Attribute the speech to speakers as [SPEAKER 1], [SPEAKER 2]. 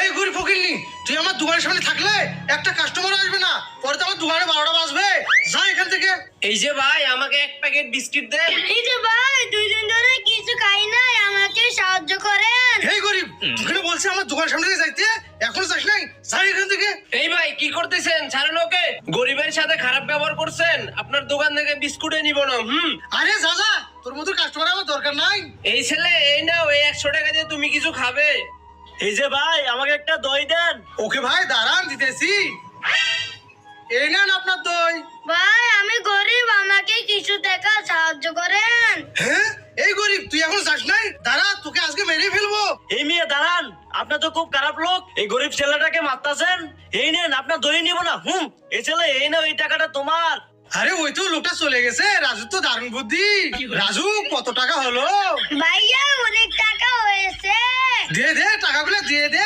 [SPEAKER 1] এই ঘুরি ফকিরনি তুই আমার দোকানের সামনে থাকলে একটা কাস্টমার আসবে না। পরে তো আমার দোকানে বারোটা বাজবে। যা এখান থেকে।
[SPEAKER 2] এই যে ভাই আমাকে এক প্যাকেট বিস্কিট দেন
[SPEAKER 3] এই যে ভাই দুই দিন ধরে কিছু খাই নাই আমাকে সাহায্য করেন।
[SPEAKER 1] এই গরিব তোকে না বলছি আমার দোকানের সামনে দিয়ে যাইতে? এখনও যাস নাই? যা এখান থেকে।
[SPEAKER 2] এই ভাই কি করতেছেন? ছাড়েন ওকে। গরিবের সাথে খারাপ ব্যবহার করছেন। আপনার দোকান থেকে বিস্কুটে নিব না হুম?
[SPEAKER 1] আরে যা যা তোর মতো কাস্টমার আমার দরকার নাই।
[SPEAKER 2] এই ছেলে এই নাও এই একশো টাকা দিয়ে তুমি কিছু খাবে।
[SPEAKER 4] এই যে ভাই আমাকে একটা দই দেন।
[SPEAKER 1] ওকে ভাই দাঁড়ান দিতেছি। এই নেন আপনার দই।
[SPEAKER 3] ভাই আমি গরিব আমাকে কিছু টাকা সাহায্য করেন।
[SPEAKER 1] হ্যাঁ? এই গরিব তুই এখন যাস নাই? দাঁড়া তোকে আজকে মেরে ফেলব।
[SPEAKER 4] এই মেয়ে দাঁড়ান। আপনার তো খুব খারাপ লোক। এই গরিব ছেলেটাকে মারতাছেন। এই নেন আপনার দই নিব না। হুম এই ছেলে এই নাও এই টাকাটা তোমার।
[SPEAKER 1] আরে ওই তো লোকটা চলে গেছে। রাজু তো দারুণ বুদ্ধি। রাজু কত টাকা হলো?
[SPEAKER 3] ভাইয়া
[SPEAKER 1] দে দে টাকাগুলো দিয়ে দে।